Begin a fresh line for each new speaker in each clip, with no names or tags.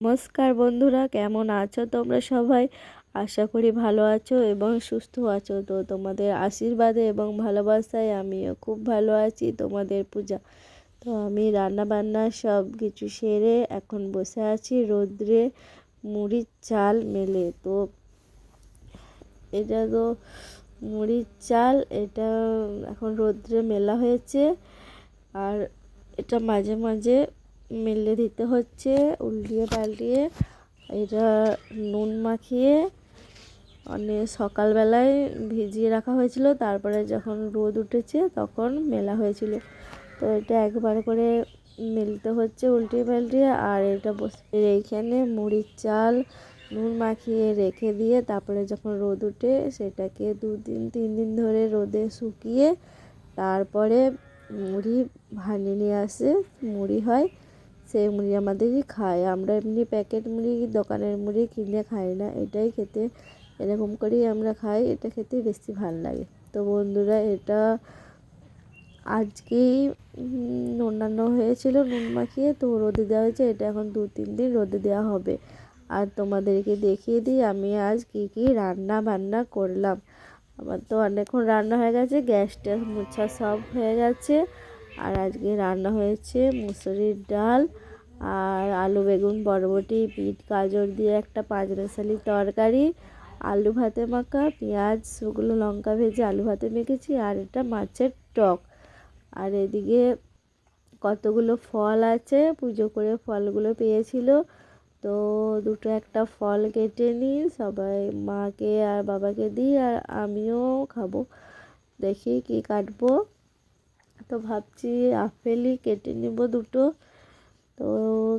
নমস্কার বন্ধুরা, কেমন আছো তোমরা সবাই? আশা করি ভালো আছো এবং সুস্থ আছো। তো তোমাদের আশীর্বাদে এবং ভালোবাসায় আমিও খুব ভালো আছি, তোমাদের পূজা। তো আমি রান্না বান্না সব কিছু সেরে এখন বসে আছি রোদ্রে মুড়ির চাল মেলে। তো এটা তো মুড়ির চাল, এটা এখন রোদ্রে মেলা হয়েছে। আর এটা মাঝে মাঝে মেলে দিতে হচ্ছে, উল্টিয়ে পাল্টিয়ে। এটা নুন মাখিয়ে অনেক সকালবেলায় ভিজিয়ে রাখা হয়েছিল, তারপরে যখন রোদ উঠেছে তখন মেলা হয়েছিল। তো এটা একবার করে মেলতে হচ্ছে, উল্টিয়ে পাল্টিয়ে। আর এটা বসে এইখানে মুড়ির চাল নুন মাখিয়ে রেখে দিয়ে তারপরে যখন রোদ উঠে সেটাকে দু দিন তিন দিন ধরে রোদে শুকিয়ে তারপরে মুড়ি ভানিয়ে নিয়ে আসে। মুড়ি হয় সেই মুড়ি আমাদেরই খায়। আমরা এমনি প্যাকেট মুড়ি, দোকানের মুড়ি কিনে খাই না। এটাই খেতে এরকম করেই আমরা খাই। এটা খেতে বেশি ভালো লাগে। তো বন্ধুরা, এটা আজকেই অন্যান্য হয়েছিল নুন মাখিয়ে। তো রোদে দেওয়া হয়েছে। এটা এখন দু, তিন দিন রোদে দেওয়া হবে। আর তোমাদেরকে দেখিয়ে দিই, আমি আজ কী কী রান্না বান্না করলাম। আমার তো অনেকক্ষণ রান্না হয়ে গেছে। গ্যাস ট্যাস মোছা সব হয়ে গেছে। আর আজকে রান্না হয়েছে মুসুরির ডাল আর আলু, বেগুন, বরবটি পিঠ গাজর দিয়ে একটা পাঁচ মেশালি তরকারি, আলু ভাতে মাখা, পেঁয়াজ, শুকনো লঙ্কা ভেজে আলু ভাতে মেখেছি, আর এটা মাছের টক। আর এদিকে কতগুলো ফল আছে, পুজো করে ফলগুলো পেয়েছিল। তো দুটো একটা ফল কেটে নিই, সবাই মাকে আর বাবাকে দিই, আর আমিও খাব। দেখি কি কাটবো। তো ভাবছি আপেলই কেটে নেব দুটো। তো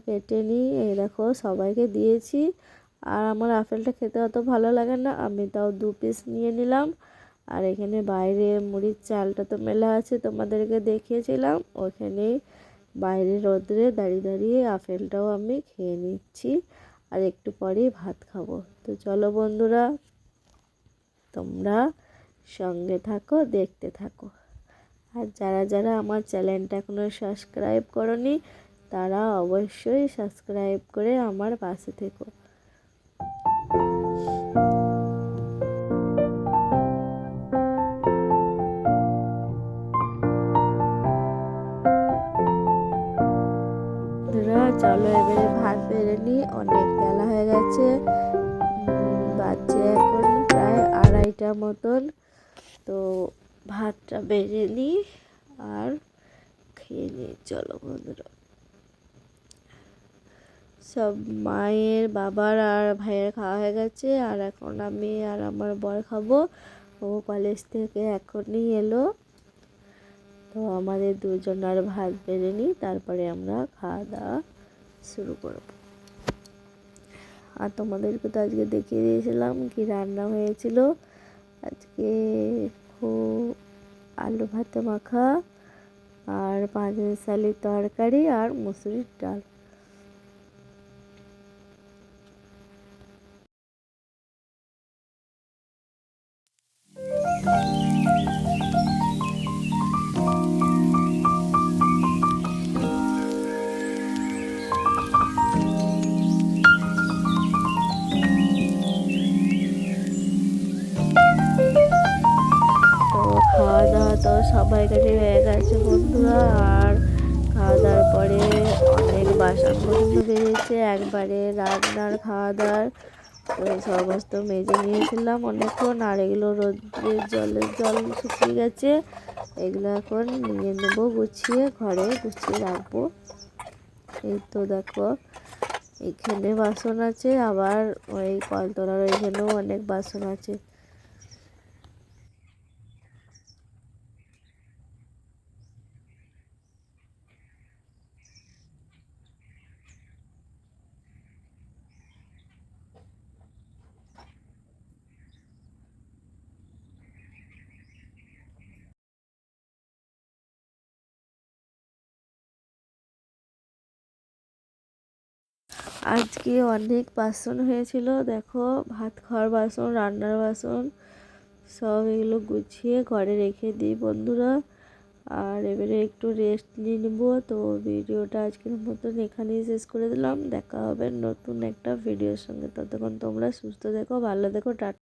কেটে নিই, এই দেখো সবাইকে দিয়েছি। আর আমার আপেলটা খেতে অত ভালো লাগে না, আমি তাও দু পিস নিয়ে নিলাম। আর এখানে বাইরে মুড়ির চালটা তো মেলা আছে, তোমাদেরকে দেখিয়েছিলাম। ওখানে বাইরে রোদ্রে দাঁড়িয়ে দাঁড়িয়ে আপেলটাও আমি খেয়ে নিচ্ছি। আর একটু পরেই ভাত খাব। তো চলো বন্ধুরা, তোমরা সঙ্গে থাকো, দেখতে থাকো। আর যারা যারা আমার চ্যানেলটা এখনও সাবস্ক্রাইব করনি, তারা অবশ্যই সাবস্ক্রাইব করে আমার পাশে থেকো। চলো এবারে ভাত বেড়ে নিই। অনেক বেলা হয়ে গেছে। বাজছে এখন প্রায় আড়াইটা মতন। তো ভাতটা বেড়ে নিই আর খেয়ে নিই। চলো বন্ধুরা। সব মায়ের, বাবার আর ভাইয়ের খাওয়া হয়ে গেছে। আর এখন আমি আর আমার বর খাব। ও কলেজ থেকে এখনই এলো। তো আমাদের দুজন আর ভাত বেড়ে নিই। তারপরে আমরা খাওয়া দাওয়া শুরু করব। আর তোমাদেরকে তো আজকে দেখিয়ে দিয়েছিলাম কি রান্না হয়েছিল। আজকে আলু ভাতে মাখা আর পাঁচ শালির তরকারি আর মুসুরির ডাল। তো সবাই কাছে হয়ে গেছে বন্ধুরা, আর খাওয়া দাওয়ার পরে অনেক বাসন পর্যন্ত বেরিয়েছে একবারে রান্নার খাওয়া দাওয়ার সমস্ত মেজে নিয়েছিলাম অনেকক্ষণ, আর এগুলো রোদ্রের জলে জল শুকিয়ে গেছে, এগুলো এখন নিয়ে নেব, গুছিয়ে ঘরে গুছিয়ে রাখব। এই তো দেখো, এখানে বাসন আছে, আবার ওই কলতলার এখানেও অনেক বাসন আছে। আজকে অনেক বাসন হয়েছিল, দেখো, ভাত খাওয়ার বাসন, রান্নার বাসন, সব এগুলো গুছিয়ে ঘরে রেখে দিই বন্ধুরা। আর এবারে একটু রেস্ট নিয়ে নেব, তো ভিডিওটা আজকের মতন এখানেই শেষ করে দিলাম। দেখা হবে নতুন একটা ভিডিওর সঙ্গে। ততক্ষণ তোমরা সুস্থ দেখো ভালো দেখো টাটা